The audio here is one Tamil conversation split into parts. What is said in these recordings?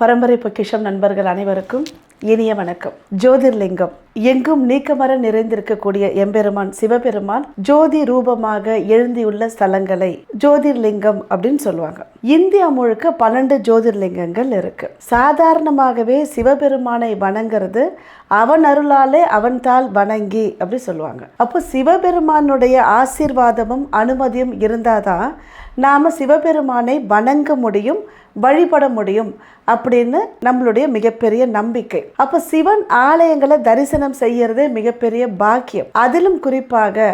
பரம்பரை பொக்கிஷம் நண்பர்கள் அனைவருக்கும் இனிய வணக்கம். ஜோதிர்லிங்கம். எங்கும் நீக்கமர நிறைந்திருக்கக்கூடிய எம்பெருமான் சிவபெருமான் ஜோதி ரூபமாக எழுந்தியுள்ள ஸ்தலங்களை ஜோதிர்லிங்கம் அப்படின்னு சொல்லுவாங்க. இந்தியா முழுக்க பன்னெண்டு ஜோதிர்லிங்கங்கள் இருக்கு. சாதாரணமாகவே சிவபெருமானை வணங்குறது அவன் அருளாலே அவன் தாள் வணங்கி அப்படி சொல்லுவாங்க. அப்போ சிவபெருமானுடைய ஆசீர்வாதமும் அனுமதியும் இருந்தாதான் நாம சிவபெருமானை வணங்க முடியும் வழிபட முடியும் அப்படின்னு நம்மளுடைய மிகப்பெரிய நம்பிக்கை. அப்ப சிவன் ஆலயங்களை தரிசனம் செய்யறதே மிகப்பெரிய பாக்கியம். அதிலும் குறிப்பாக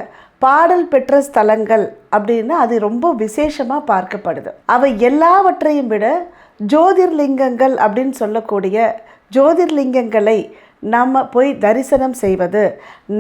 பாடல் பெற்ற ஸ்தலங்கள் அப்படின்னு அது ரொம்ப விசேஷமா பார்க்கப்படுது. அவை எல்லாவற்றையும் விட ஜோதிர்லிங்கங்கள் அப்படின்னு சொல்லக்கூடிய ஜோதிர்லிங்கங்களை நம்ம போய் தரிசனம் செய்வது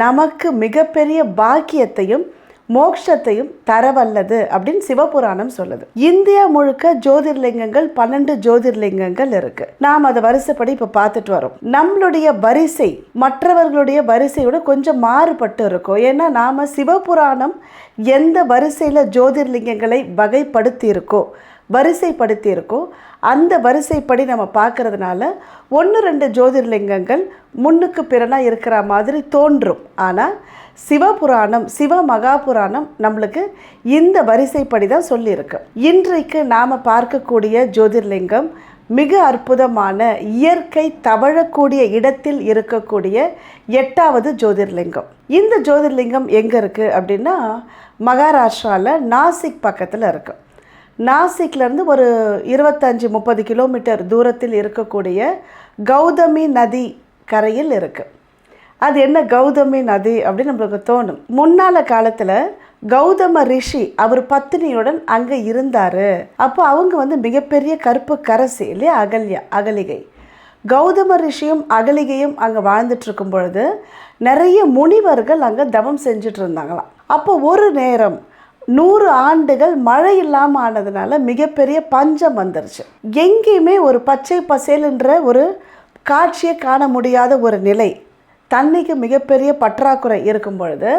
நமக்கு மிகப்பெரிய பாக்கியத்தையும் மோக்ஷத்தையும் தரவல்லது அப்படின்னு சிவபுராணம் சொல்லுது. இந்தியா முழுக்க ஜோதிர்லிங்கங்கள் பன்னெண்டு ஜோதிர்லிங்கங்கள் இருக்கு. நாம் அதை வரிசைப்படி இப்போ பார்த்துட்டு வரோம். நம்மளுடைய வரிசை மற்றவர்களுடைய வரிசையோட கொஞ்சம் மாறுபட்டு இருக்கும். ஏன்னா நாம சிவபுராணம் எந்த வரிசையில் ஜோதிர்லிங்கங்களை வகைப்படுத்தி இருக்கோ வரிசைப்படுத்தி இருக்கோ அந்த வரிசைப்படி நம்ம பார்க்கறதுனால ஒன்று ரெண்டு ஜோதிர்லிங்கங்கள் முன்னுக்கு பிறனாக இருக்கிற மாதிரி தோன்றும். ஆனால் சிவபுராணம் சிவ மகாபுராணம் நம்மளுக்கு இந்த வரிசைப்படி தான் சொல்லியிருக்கு. இன்றைக்கு நாம் பார்க்கக்கூடிய ஜோதிர்லிங்கம் மிக அற்புதமான இயற்கை தவழக்கூடிய இடத்தில் இருக்கக்கூடிய எட்டாவது ஜோதிர்லிங்கம். இந்த ஜோதிர்லிங்கம் எங்கே இருக்குது அப்படின்னா மகாராஷ்டிராவில் நாசிக் பக்கத்தில் இருக்குது நாசிக்லேருந்து ஒரு இருபத்தஞ்சி முப்பது கிலோமீட்டர் தூரத்தில் இருக்கக்கூடிய கௌதமி நதி கரையில் இருக்குது அது என்ன கௌதமி நதி அப்படின்னு நம்மளுக்கு தோணும். முன்னால காலத்தில் கௌதம ரிஷி அவர் பத்தினியுடன் அங்கே இருந்தார். அப்போ அவங்க வந்து மிகப்பெரிய கருப்பு கரசி இல்லையா? அகல்யா அகலிகை. கௌதம ரிஷியும் அகலிகையும் அங்கே வாழ்ந்துட்டு இருக்கும் பொழுது நிறைய முனிவர்கள் அங்கே தவம் செஞ்சுட்டு இருந்தாங்களாம். அப்போ ஒரு நேரம் நூறு ஆண்டுகள் மழை இல்லாமல் ஆனதுனால மிகப்பெரிய பஞ்சம் வந்துருச்சு. எங்கேயுமே ஒரு பச்சை பசேலுன்ற ஒரு காட்சியை காண முடியாத ஒரு நிலை. தண்ணிக்கு மிகப்பெரிய பற்றாக்குறை இருக்கும் பொழுது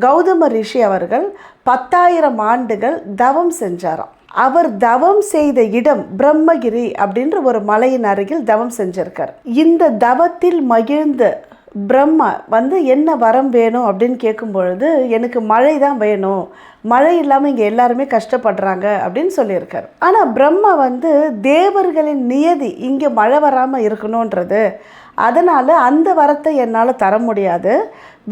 கௌதம ரிஷி அவர்கள் பத்தாயிரம் ஆண்டுகள் தவம் செஞ்சாராம். அவர் தவம் செய்த இடம் பிரம்மகிரி அப்படின்ற ஒரு மலையின் அருகில் தவம் செஞ்சிருக்கார். இந்த தவத்தில் மகிழ்ந்த பிரம்மா வந்து என்ன வரம் வேணும் அப்படின்னு கேட்கும் பொழுது எனக்கு மழை தான் வேணும் மழை இல்லாமல் இங்கே எல்லாருமே கஷ்டப்படுறாங்க அப்படின்னு சொல்லியிருக்காரு. ஆனால் பிரம்மா வந்து தேவர்களின் நியதி இங்கே மழை வராமல் இருக்கணுன்றது அதனால் அந்த வரத்தை என்னால் தர முடியாது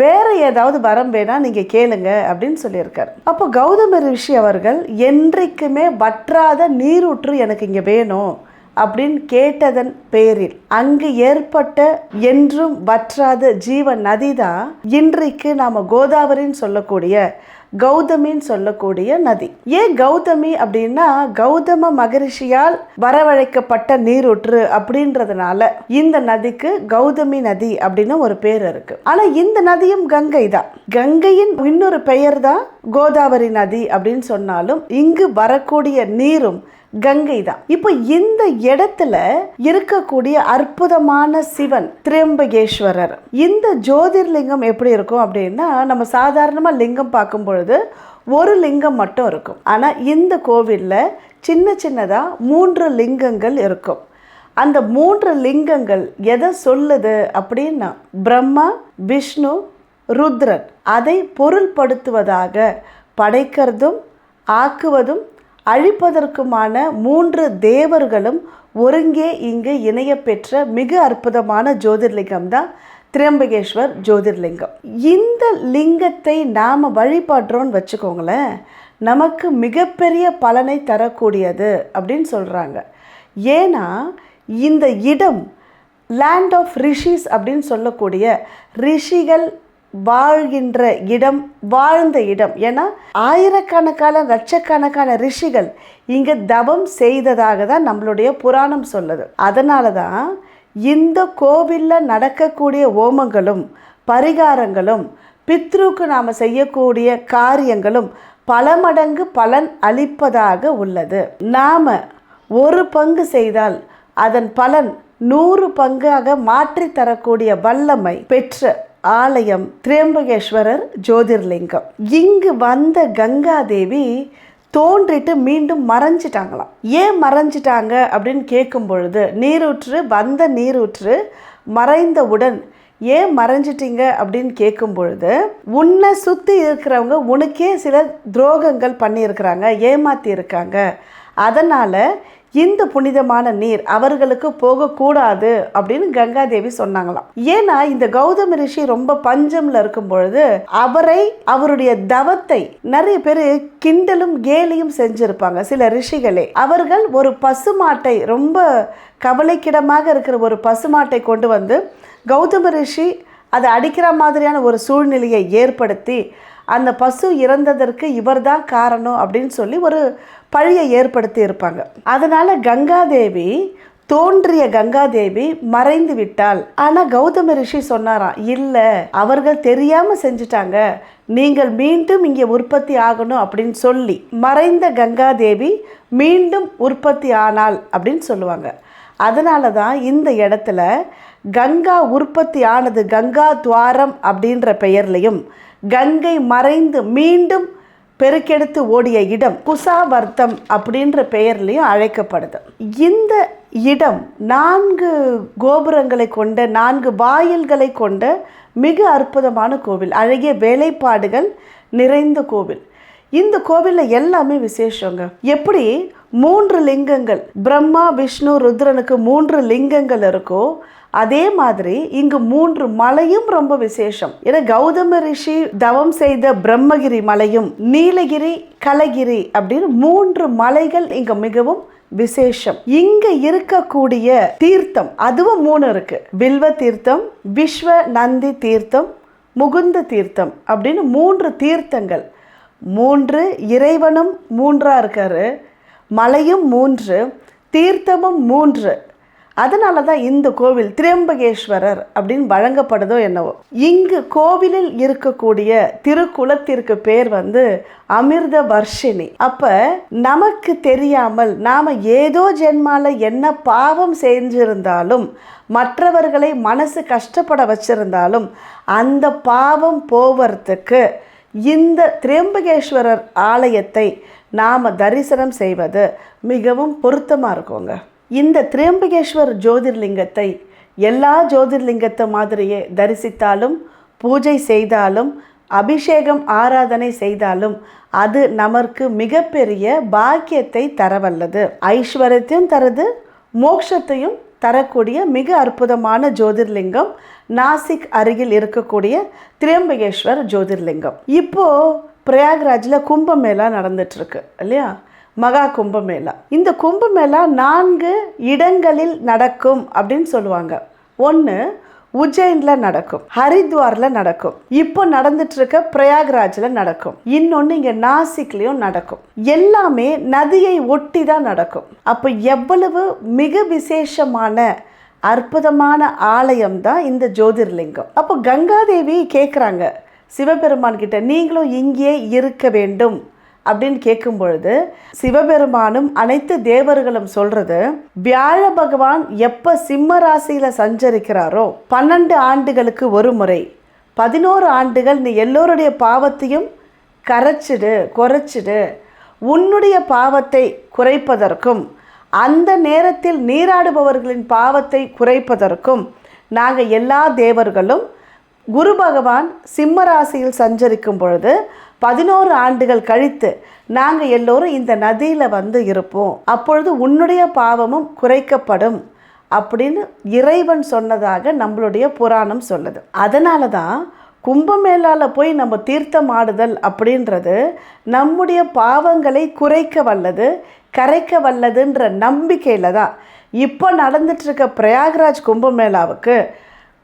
வேறு ஏதாவது வரம் வேணால் நீங்கள் கேளுங்க அப்படின்னு சொல்லியிருக்காரு. அப்போ கௌதம ரிஷி அவர்கள் என்றைக்குமே வற்றாத நீரூற்று எனக்கு இங்கே வேணும் அப்படின்னு கேட்டதன் பேரில் அங்கு ஏற்பட்ட என்றும் வற்றாத ஜீவ நதி தான் இன்றைக்கு நாம கோதாவரின்னு சொல்லக்கூடிய கௌதமின்னு சொல்லக்கூடிய நதி. ஏன் கௌதமி அப்படின்னா கௌதம மகரிஷியால் வரவழைக்கப்பட்ட நீரூற்று அப்படின்றதுனால இந்த நதிக்கு கௌதமி நதி அப்படின்னு ஒரு பேர் இருக்கு. ஆனா இந்த நதியும் கங்கை தான் கங்கையின் இன்னொரு பெயர் தான் கோதாவரி நதி அப்படின்னு சொன்னாலும் இங்கு வரக்கூடிய நீரும் கங்கை தான். இப்போ இந்த இடத்துல இருக்கக்கூடிய அற்புதமான சிவன் திரியம்பகேஸ்வரர் இந்த ஜோதிர்லிங்கம் எப்படி இருக்கும் அப்படின்னா நம்ம சாதாரணமாக லிங்கம் பார்க்கும் பொழுது ஒரு லிங்கம் மட்டும் இருக்கும். ஆனால் இந்த கோவிலில் சின்ன சின்னதாக மூன்று லிங்கங்கள் இருக்கும். அந்த மூன்று லிங்கங்கள் எதை சொல்லுது அப்படின்னா பிரம்மா விஷ்ணு ருத்ரன். அதை பொருள்படுத்துவதாக படைக்கிறதும் ஆக்குவதும் அழிப்பதற்குமான மூன்று தேவர்களும் ஒருங்கே இங்கு இணைய பெற்ற மிக அற்புதமான ஜோதிர்லிங்கம் தான் திரியம்பகேஸ்வர் ஜோதிர்லிங்கம். இந்த லிங்கத்தை நாம் வழிபடுறோன்னு வச்சுக்கோங்களேன் நமக்கு மிகப்பெரிய பலனை தரக்கூடியது அப்படின்னு சொல்கிறாங்க ஏன்னா இந்த இடம் லேண்ட் ஆஃப் ரிஷிஸ் அப்படின்னு சொல்லக்கூடிய ரிஷிகள் வாழ்கின்ற இடம் வாழ்ந்த இடம். ஏன்னா ஆயிரக்கணக்கான லட்சக்கணக்கான ரிஷிகள் இங்கே தவம் செய்ததாக தான் நம்மளுடைய புராணம் சொல்லுது. அதனால தான் இந்த கோவிலில் நடக்கக்கூடிய ஓமங்களும் பரிகாரங்களும் பித்ருக்கு நாம் செய்யக்கூடிய காரியங்களும் பல மடங்கு பலன் அளிப்பதாக உள்ளது. நாம் ஒரு பங்கு செய்தால் அதன் பலன் நூறு பங்காக மாற்றி தரக்கூடிய வல்லமை பெற்ற ஆலயம் திரியம்பகேஸ்வரர் ஜோதிர்லிங்கம். இங்கு வந்த கங்காதேவி தோன்றிட்டு மீண்டும் மறைஞ்சிட்டாங்களாம். ஏன் மறைஞ்சிட்டாங்க அப்படின்னு கேட்கும் பொழுது நீரூற்று வந்த நீரூற்று மறைந்தவுடன் ஏன் மறைஞ்சிட்டீங்க அப்படின்னு கேட்கும் பொழுது உன்னை சுற்றி இருக்கிறவங்க உனக்கே சில துரோகங்கள் பண்ணியிருக்கிறாங்க ஏமாத்தி இருக்காங்க அதனால் இந்த புனிதமான நீர் அவர்களுக்கு போகக்கூடாது அப்படின்னு கங்காதேவி சொன்னாங்களாம். ஏன்னா இந்த கௌதம ரிஷி ரொம்ப பஞ்சம்ல இருக்கும் பொழுது அவரை அவருடைய தவத்தை நிறைய பேர் கிண்டலும் கேலியும் செஞ்சிருப்பாங்க சில ரிஷிகளே. அவர்கள் ஒரு பசுமாட்டை ரொம்ப கவலைக்கிடமாக இருக்கிற ஒரு பசுமாட்டை கொண்டு வந்து கௌதம ரிஷி அதை அடிக்கிற மாதிரியான ஒரு சூழ்நிலையை ஏற்படுத்தி அந்த பசு இறந்ததற்கு இவர்தான் காரணம் அப்படின்னு சொல்லி ஒரு பழியை ஏற்படுத்தி இருப்பாங்க. அதனால கங்காதேவி தோன்றிய கங்காதேவி மறைந்து விட்டாள். ஆனா கௌதம ரிஷி சொன்னாராம் இல்ல அவர்கள் தெரியாம செஞ்சுட்டாங்க. நீங்கள் மீண்டும் இங்கே உற்பத்தி ஆகணும் அப்படின்னு சொல்லி மறைந்த கங்காதேவி மீண்டும் உற்பத்தி ஆனாள் அப்படின்னு சொல்லுவாங்க. அதனால தான் இந்த இடத்துல கங்கா உற்பத்தி ஆனது கங்கா துவாரம் அப்படின்ற பெயர்லையும் கங்கை மறைந்து மீண்டும் பெருக்கெடுத்து ஓடிய இடம் குசாவர்த்தம் அப்படின்ற பெயர்லையும் அழைக்கப்படுது. இந்த இடம் நான்கு கோபுரங்களை கொண்ட நான்கு வாயில்களை கொண்ட மிக அற்புதமான கோவில். அழகிய வேலைப்பாடுகள் நிறைந்த கோவில். இந்த கோவிலில் எல்லாமே விசேஷங்க. எப்படி? மூன்று லிங்கங்கள். பிரம்மா விஷ்ணு ருத்ரனுக்கு மூன்று லிங்கங்கள் இருக்கோ அதே மாதிரி இங்கு மூன்று மலையும் ரொம்ப விசேஷம். ஏன்னா கௌதம ரிஷி தவம் செய்த பிரம்மகிரி மலையும் நீலகிரி கலகிரி அப்படின்னு மூன்று மலைகள் இங்க மிகவும் விசேஷம். இங்க இருக்கக்கூடிய தீர்த்தம் அதுவும் மூணு இருக்கு. வில்வ தீர்த்தம் விஸ்வ நந்தி தீர்த்தம் முகுந்த தீர்த்தம் அப்படின்னு மூன்று தீர்த்தங்கள். மூன்று இறைவனும் மூன்றா இருக்காரு. மலையும் மூன்று தீர்த்தமும் மூன்று. அதனால தான் இந்த கோவில் திரியம்பகேஸ்வரர் அப்படின்னு வழங்கப்படுதோ என்னவோ. இங்கு கோவிலில் இருக்கக்கூடிய திருக்குளத்திற்கு பேர் வந்து அமிர்த வர்ஷினி அப்ப நமக்கு தெரியாமல் நாம ஏதோ ஜென்மால என்ன பாவம் செஞ்சிருந்தாலும் மற்றவர்களை மனசு கஷ்டப்பட வச்சிருந்தாலும் அந்த பாவம் போவதுக்கு இந்த திரியம்பகேஸ்வரர் ஆலயத்தை நாம் தரிசனம் செய்வது மிகவும் பொருத்தமாக இருக்குங்க. இந்த திரியம்பகேஸ்வர் ஜோதிர்லிங்கத்தை எல்லா ஜோதிர்லிங்கத்தை மாதிரியே தரிசித்தாலும் பூஜை செய்தாலும் அபிஷேகம் ஆராதனை செய்தாலும் அது நமக்கு மிகப்பெரிய பாக்கியத்தை தரவல்லது. ஐஸ்வர்யத்தையும் தருது மோட்சத்தையும் தரக்கூடிய மிக அற்புதமான ஜோதிர்லிங்கம் நாசிக் அருகில் இருக்கக்கூடிய திரியம்பகேஸ்வர் ஜோதிர்லிங்கம். இப்போது பிரயாக்ராஜில் கும்பமேளா நடந்துட்டுருக்கு இல்லையா? மகா கும்பமேளா. இந்த கும்பமேளா நான்கு இடங்களில் நடக்கும் அப்படின்னு சொல்லுவாங்க. ஒன்று உஜ்ஜைனில் நடக்கும். ஹரித்வாரில் நடக்கும். இப்போ நடந்துட்டு இருக்க பிரயாக்ராஜில் நடக்கும். இன்னொன்று இங்கே நாசிக்லேயும் நடக்கும். எல்லாமே நதியை ஒட்டி தான் நடக்கும். அப்போ எவ்வளவு மிக விசேஷமான அற்புதமான ஆலயம் தான் இந்த ஜோதிர்லிங்கம். அப்போ கங்காதேவி கேட்குறாங்க சிவபெருமான் கிட்ட நீங்களும் இங்கே இருக்க வேண்டும். அப்படின்னு கேட்கும் பொழுது சிவபெருமானும் அனைத்து தேவர்களும் சொல்றது வியாழ பகவான் எப்ப சிம்ம ராசியில சஞ்சரிக்கிறாரோ பன்னெண்டு ஆண்டுகளுக்கு ஒரு முறை. பதினோரு ஆண்டுகள் நீ எல்லோருடைய பாவத்தையும் கரைச்சிடு குறைச்சிடு. உன்னுடைய பாவத்தை குறைப்பதற்கும் அந்த நேரத்தில் நீராடுபவர்களின் பாவத்தை குறைப்பதற்கும் நாங்கள் எல்லா தேவர்களும் குரு பகவான் சிம்ம ராசியில் சஞ்சரிக்கும் பொழுது பதினோரு ஆண்டுகள் கழித்து நாங்கள் எல்லோரும் இந்த நதியில் வந்து இருப்போம். அப்பொழுது உன்னுடைய பாவமும் குறைக்கப்படும் அப்படின்னு இறைவன் சொன்னதாக நம்மளுடைய புராணம் சொல்லுது. அதனால தான் கும்பமேளால போய் நம்ம தீர்த்தம் ஆடுதல் அப்படின்றது நம்முடைய பாவங்களை குறைக்க வல்லது கரைக்க வல்லதுன்ற நம்பிக்கையில் தான். இப்போ நடந்துட்டுருக்க பிரயாகராஜ் கும்பமேளாவுக்கு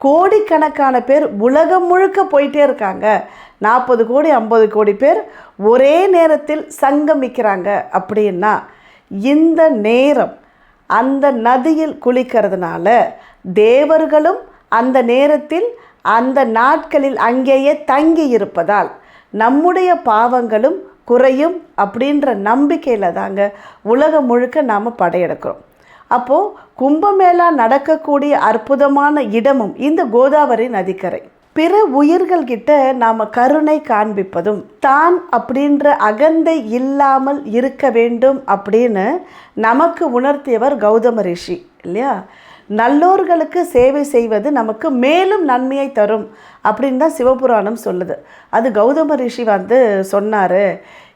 கோடிக்கணக்கான பேர் உலகம் முழுக்க போயிட்டே இருக்காங்க. நாற்பது கோடி ஐம்பது கோடி பேர் ஒரே நேரத்தில் சங்கமிக்கிறாங்க அப்படின்னா இந்த நேரம் அந்த நதியில் குளிக்கிறதுனால தேவர்களும் அந்த நேரத்தில் அந்த நாட்களில் அங்கேயே தங்கி இருப்பதால் நம்முடைய பாவங்களும் குறையும் அப்படின்ற நம்பிக்கையில் தாங்க உலகம் முழுக்க நாம் படையெடுக்கிறோம். அப்போது கும்பமேளா நடக்கக்கூடிய அற்புதமான இடமும் இந்த கோதாவரி நதிக்கரை. பிற உயிர்கள் கிட்ட நாம் கருணை காண்பிப்பதும் தான் அப்படின்ற அகந்தை இல்லாமல் இருக்க வேண்டும் அப்படின்னு நமக்கு உணர்த்தியவர் கௌதம ரிஷி இல்லையா? நல்லோர்களுக்கு சேவை செய்வது நமக்கு மேலும் நன்மையை தரும் அப்படின்னு தான் சிவபுராணம் சொல்லுது. அது கௌதம ரிஷி வந்து சொன்னார்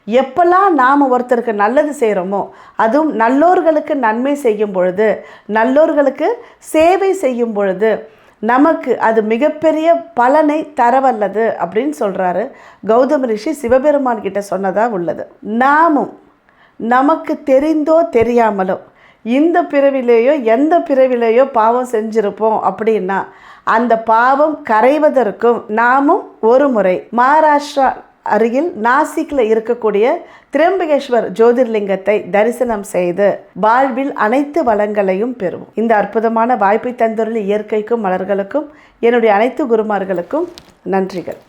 எப்பெல்லாம் நாம் ஒருத்தருக்கு நல்லது செய்கிறோமோ அதுவும் நல்லோர்களுக்கு நன்மை செய்யும் பொழுது நல்லோர்களுக்கு சேவை செய்யும் பொழுது நமக்கு அது மிகப்பெரிய பலனை தரவல்லது அப்படின்னு சொல்கிறாரு கௌதம ரிஷி சிவபெருமான் கிட்ட சொன்னதாக உள்ளது. நாமும் நமக்கு தெரிந்தோ தெரியாமலோ இந்த பிறவிலேயோ எந்த பிறவிலேயோ பாவம் செஞ்சுருப்போம் அப்படின்னா அந்த பாவம் கரைவதற்கும் நாமும் ஒரு முறை மகாராஷ்டிரா அருகில் நாசிக்கில் இருக்கக்கூடிய திரம்பகேஸ்வர் ஜோதிர்லிங்கத்தை தரிசனம் செய்து வாழ்வில் அனைத்து வளங்களையும் பெறுவோம். இந்த அற்புதமான வாய்ப்பை தந்துள்ள இயற்கைக்கும் மலர்களுக்கும் என்னுடைய அனைத்து குருமார்களுக்கும் நன்றிகள்.